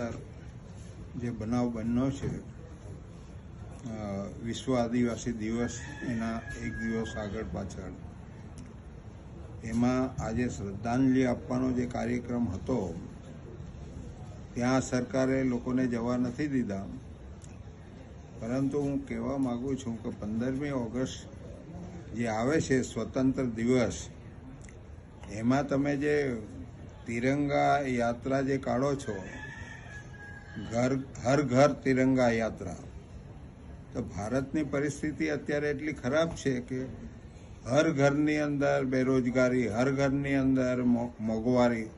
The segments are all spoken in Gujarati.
અંદર જે બનાવ બન્યો છે વિશ્વ આદિવાસી દિવસ એના એક દિવસ આગળ પાછળ. એમાં આજે શ્રદ્ધાંજલિ આપવાનો જે કાર્યક્રમ હતો, ત્યાં સરકારે લોકોને જવા નથી દીધા. પરંતુ હું કહેવા માગું છું કે પંદરમી ઓગસ્ટ જે આવે છે સ્વતંત્ર દિવસ, એમાં તમે જે તિરંગા યાત્રા જે કાઢો છો ઘર, હર ઘર તિરંગા યાત્રા. તો ભારતની પરિસ્થિતિ અત્યારે એટલી ખરાબ છે કે હર ઘરની અંદર બેરોજગારી, હર ઘરની અંદર મોંઘવારી,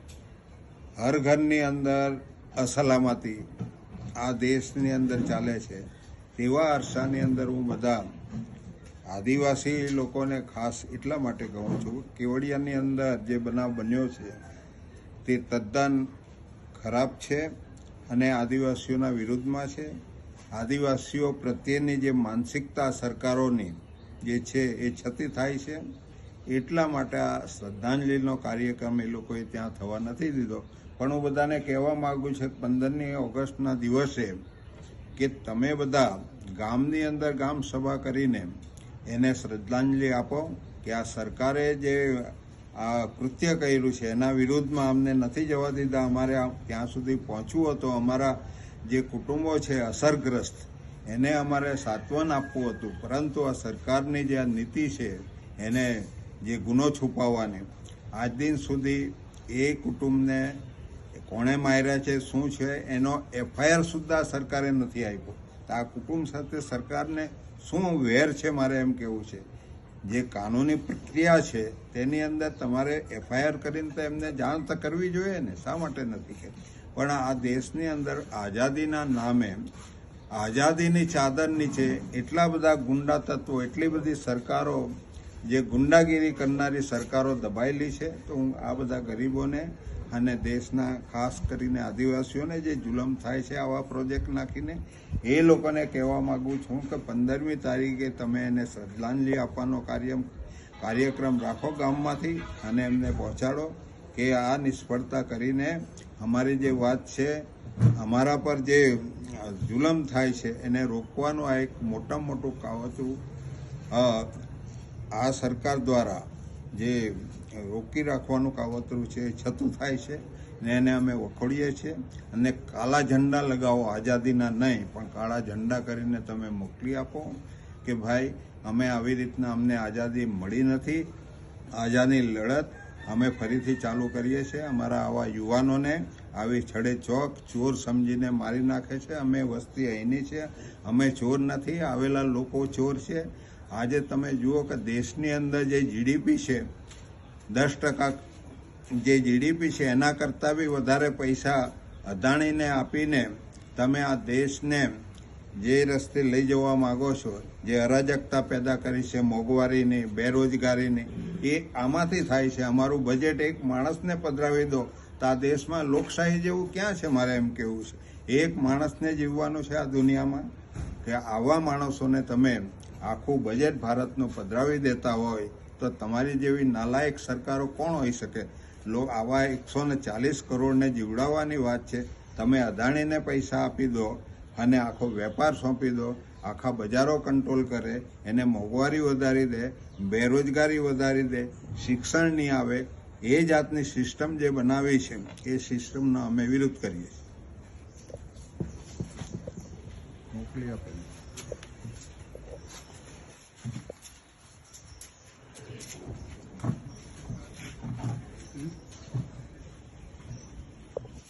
હર ઘરની અંદર અસલામતી આ દેશની અંદર ચાલે છે. તેવા અરસાની અંદર હું બધા આદિવાસી લોકોને ખાસ એટલા માટે કહું છું કેવડિયાની અંદર જે બનાવ બન્યો છે તે તદ્દન ખરાબ છે. અને આદિવાસીઓના વિરુદ્ધમાં છે. આદિવાસીઓ પ્રત્યેની જે માનસિકતા સરકારોની જે છે એ છતી થાય છે. એટલા માટે આ શ્રદ્ધાંજલિનો કાર્યક્રમ એ લોકોએ ત્યાં થવા નથી દીધો. પણ હું બધાને કહેવા માગું છું, પંદરમી ઓગસ્ટના દિવસે કે તમે બધા ગામની અંદર ગામ સભા કરીને એને શ્રદ્ધાંજલિ આપો કે આ સરકારે જે આ કૃત્ય કર્યું છે. એના વિરુદ્ધમાં અમને નથી જવા દીધા. અમારે ત્યાં સુધી પહોંચવું હતું. અમારા જે કુટુંબો છે અસરગ્રસ્ત, એને અમારે સાંત્વન આપવું હતું. પરંતુ આ સરકારની જે આ નીતિ છે, એને જે ગુનો છુપાવવાની, આજ દિન સુધી એ કુટુંબને કોણે માર્યા છે, શું છે, એનો એફઆઈઆર સુદ્ધા સરકારે નથી આપ્યો. તો આ કુટુંબ સાથે સરકારને શું વેર છે, મારે એમ કહેવું છે. જે કાનૂની પ્રક્રિયા છે, તેની અંદર તમારે એફઆઈઆર કરીને તો એમને જાણ તો કરવી જોઈએ ને, શા માટે નથી કરી પણ આ દેશની અંદર આઝાદીના નામે, આઝાદીની ચાદર નીચે એટલા બધા ગુંડા તત્વો, એટલી બધી સરકારો, જે ગુંડાગીરી કરનારી સરકારો દબાયેલી છે, તો હું આ બધા ગરીબોને અને દેશના ખાસ કરીને આદિવાસીઓને જે જુલમ થાય છે આવા પ્રોજેક્ટ નાખીને, એ લોકોને કહેવા માગું છું કે પંદરમી તારીખે તમે એને શ્રદ્ધાંજલિ આપવાનો કાર્ય કાર્યક્રમ રાખો ગામમાંથી અને એમને પહોંચાડો કે આ નિષ્ફળતા કરીને અમારી જે વાત છે, અમારા પર જે જુલમ થાય છે એને રોકવાનું આ એક મોટામાં મોટું કાવતરું આ સરકાર દ્વારા જે રોકી રાખવાનું કાવતરું છે, એ છતું થાય છે ને એને અમે વખોડીએ છીએ. અને કાળા ઝંડા લગાવો, આઝાદીના નહીં, પણ કાળા ઝંડા કરીને તમે મોકલી આપો કે ભાઈ, અમે આવી રીતના અમને આઝાદી મળી નથી. આઝાદી લડત અમે ફરીથી ચાલુ કરીએ છીએ. અમારા આવા યુવાનોને આવી છડે ચોક ચોર સમજીને મારી નાખે છે. અમે વસ્તી અહીંની છે અમે ચોર નથી. આવેલા લોકો ચોર છે. આજે તમે જુઓ કે દેશની અંદર જે જીડીપી છે દસ ટકા જે જીડીપી છે, એના કરતાં બી વધારે પૈસા અદાણીને આપીને તમે આ દેશને જે રસ્તે લઈ જવા માગો છો, જે અરાજકતા પેદા કરી છે, મોંઘવારીની, બેરોજગારીની, એ આમાંથી થાય છે. અમારું બજેટ એક માણસને પધરાવી દો તો આ દેશમાં લોકશાહી જેવું ક્યાં છે મારે એમ કહેવું છે? એક માણસને જીવવાનું છે આ દુનિયામાં? કે આવા માણસોને તમે આખું બજેટ ભારતનું પધરાવી દેતા હોય તો તમારી જેવી નાલાયક સરકારો કોણ હોઈ શકે? લો આવા એકસો ને ચાલીસ કરોડને જીવડાવવાની વાત છે. તમે અદાણીને પૈસા આપી દો અને આખો વેપાર સોંપી દો, આખા બજારો કંટ્રોલ કરે, એને મોંઘવારી વધારી દે, બેરોજગારી વધારી દે, શિક્ષણ નહીં આવે, એ જાતની સિસ્ટમ જે બનાવી છે, એ સિસ્ટમનો અમે વિરોધ કરીએ છીએ. મોકલી આપે.